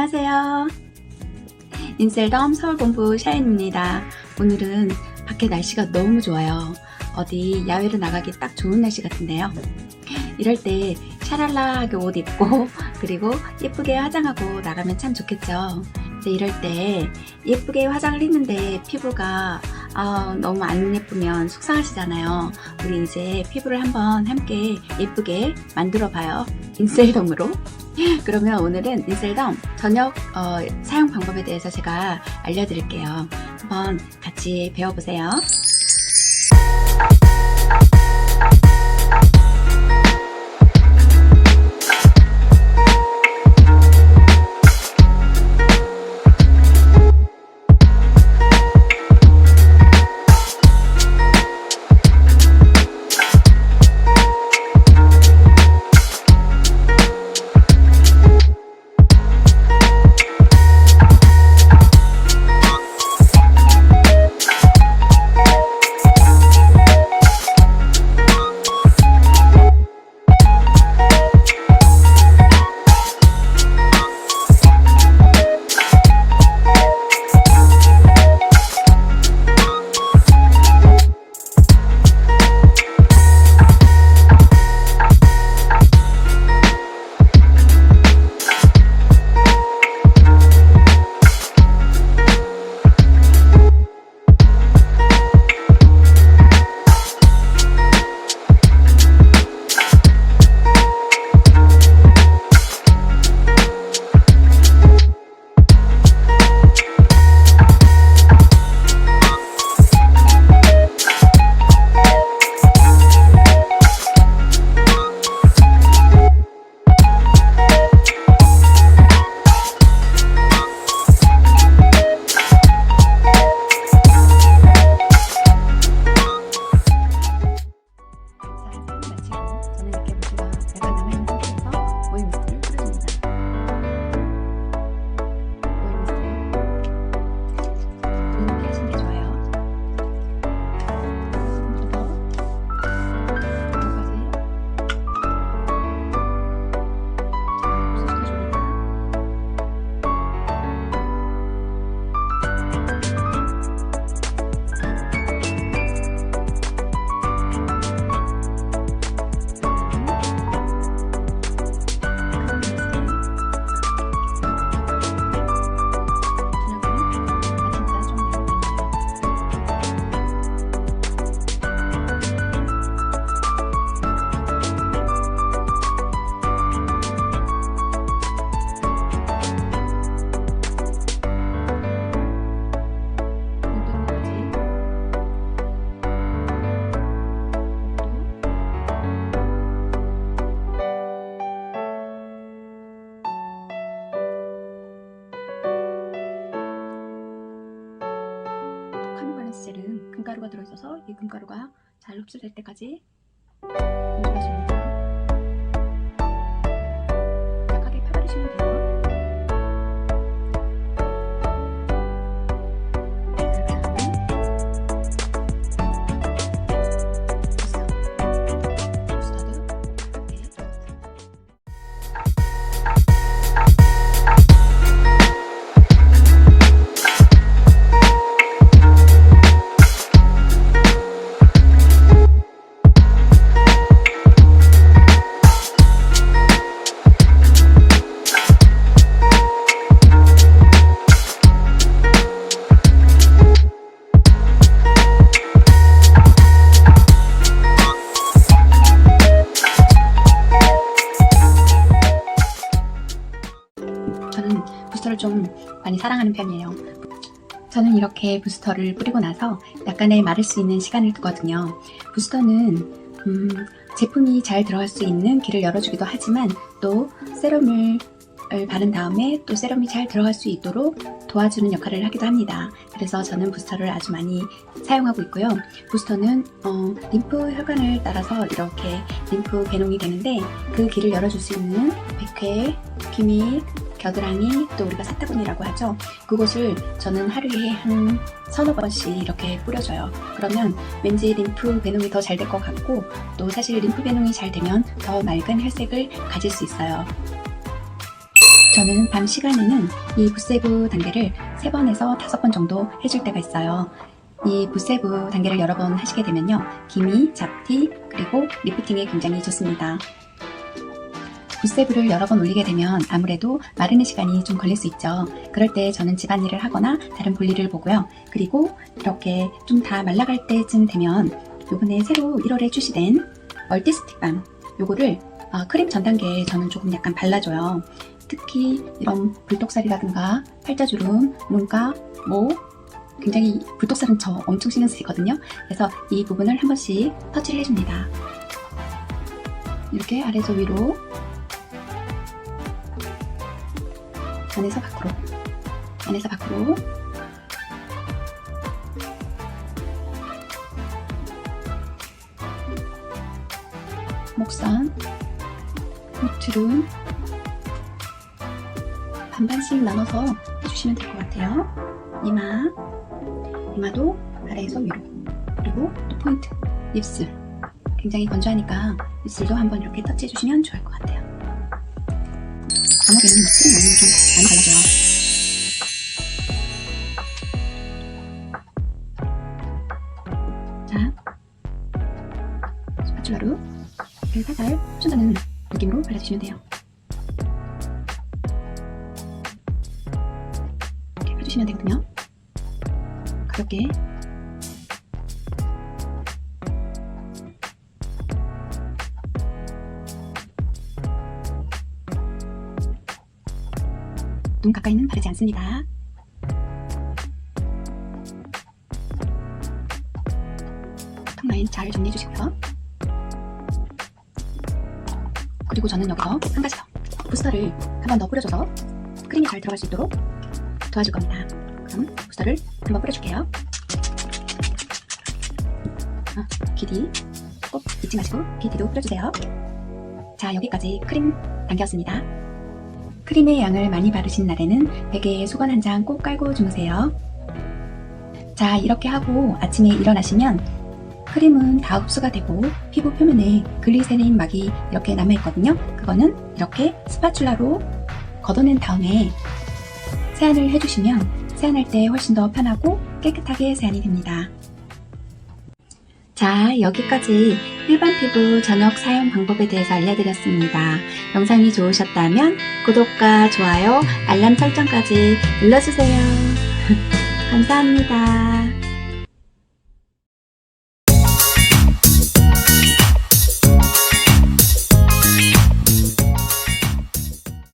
안녕하세요. 인셀덤 서울본부 샤인입니다. 오늘은 밖에 날씨가 너무 좋아요. 어디 야외로 나가기 딱 좋은 날씨 같은데요. 이럴 때 샤랄라하게 옷 입고 그리고 예쁘게 화장하고 나가면 참 좋겠죠. 이럴 때 예쁘게 화장을 했는데 피부가 아, 너무 안 예쁘면 속상하시잖아요. 우리 이제 피부를 한번 함께 예쁘게 만들어 봐요. 인셀덤으로. 그러면 오늘은 인셀덤 저녁 어, 사용 방법에 대해서 제가 알려드릴게요. 한번 같이 배워보세요. 이 금가루가 잘 흡수될 때까지 많이 사랑하는 편이에요. 저는 이렇게 부스터를 뿌리고 나서 약간의 마를 수 있는 시간을 두거든요. 부스터는 음, 제품이 잘 들어갈 수 있는 길을 열어주기도 하지만 또 세럼을 바른 다음에 또 세럼이 잘 들어갈 수 있도록 도와주는 역할을 하기도 합니다. 그래서 저는 부스터를 아주 많이 사용하고 있고요. 부스터는 어, 림프 혈관을 따라서 이렇게 림프 배농이 되는데 그 길을 열어줄 수 있는 백회, 기미, 겨드랑이 또 우리가 사타구니라고 하죠. 그곳을 저는 하루에 한 서너 번씩 이렇게 뿌려줘요. 그러면 왠지 림프 배농이 더 잘 될 것 같고 또 사실 림프 배농이 잘 되면 더 맑은 혈색을 가질 수 있어요. 저는 밤 시간에는 이 붓세부 단계를 3번에서 5번 정도 해줄 때가 있어요. 이 붓세부 단계를 여러 번 하시게 되면요. 기미, 잡티, 그리고 리프팅에 굉장히 좋습니다. 붓세부를 여러 번 올리게 되면 아무래도 마르는 시간이 좀 걸릴 수 있죠. 그럴 때 저는 집안일을 하거나 다른 볼일을 보고요. 그리고 이렇게 좀 다 말라갈 때쯤 되면 요번에 새로 1월에 출시된 멀티 스틱밤 요거를 어, 크림 전 단계에 저는 조금 약간 발라줘요. 특히 이런 불독살이라든가 팔자주름, 눈가, 목 굉장히 불독살은 저 엄청 신경 쓰이거든요. 그래서 이 부분을 한 번씩 터치를 해줍니다. 이렇게 아래에서 위로 안에서 밖으로. 안에서 밖으로. 목선 목주름 반반씩 나눠서 해주시면 될 것 같아요. 이마 이마도 아래에서 위로. 그리고 또 포인트 입술. 굉장히 건조하니까 입술도 한번 이렇게 터치해 주시면 좋을 것 같아요 있는 입술은 너무 좀 나눠 발라줘요. 자 스파츌라로 이렇게 살살 춘다는 느낌으로 발라주시면 돼요. 이렇게 해주시면 되거든요. 가볍게 눈 가까이는 바르지 않습니다. 턱 라인 잘 정리해 주시고요. 그리고 저는 여기서 한 가지 더 부스터를 한 번 더 뿌려줘서 크림이 잘 들어갈 수 있도록 도와줄 겁니다. 그럼 부스터를 한 번 뿌려줄게요. 어, 귀뒤 꼭 잊지 마시고 귀뒤도 뿌려주세요. 자 여기까지 크림 당겼습니다. 크림의 양을 많이 바르신 날에는 베개에 수건 한 장 꼭 깔고 주무세요. 자, 이렇게 하고 아침에 일어나시면 크림은 다 흡수가 되고 피부 표면에 글리세린 막이 이렇게 남아있거든요. 그거는 이렇게 스파츌라로 걷어낸 다음에 세안을 해주시면 세안할 때 훨씬 더 편하고 깨끗하게 세안이 됩니다. 자, 여기까지 일반 피부 저녁 사용 방법에 대해서 알려드렸습니다. 영상이 좋으셨다면 구독과 좋아요, 알람 설정까지 눌러주세요. 감사합니다.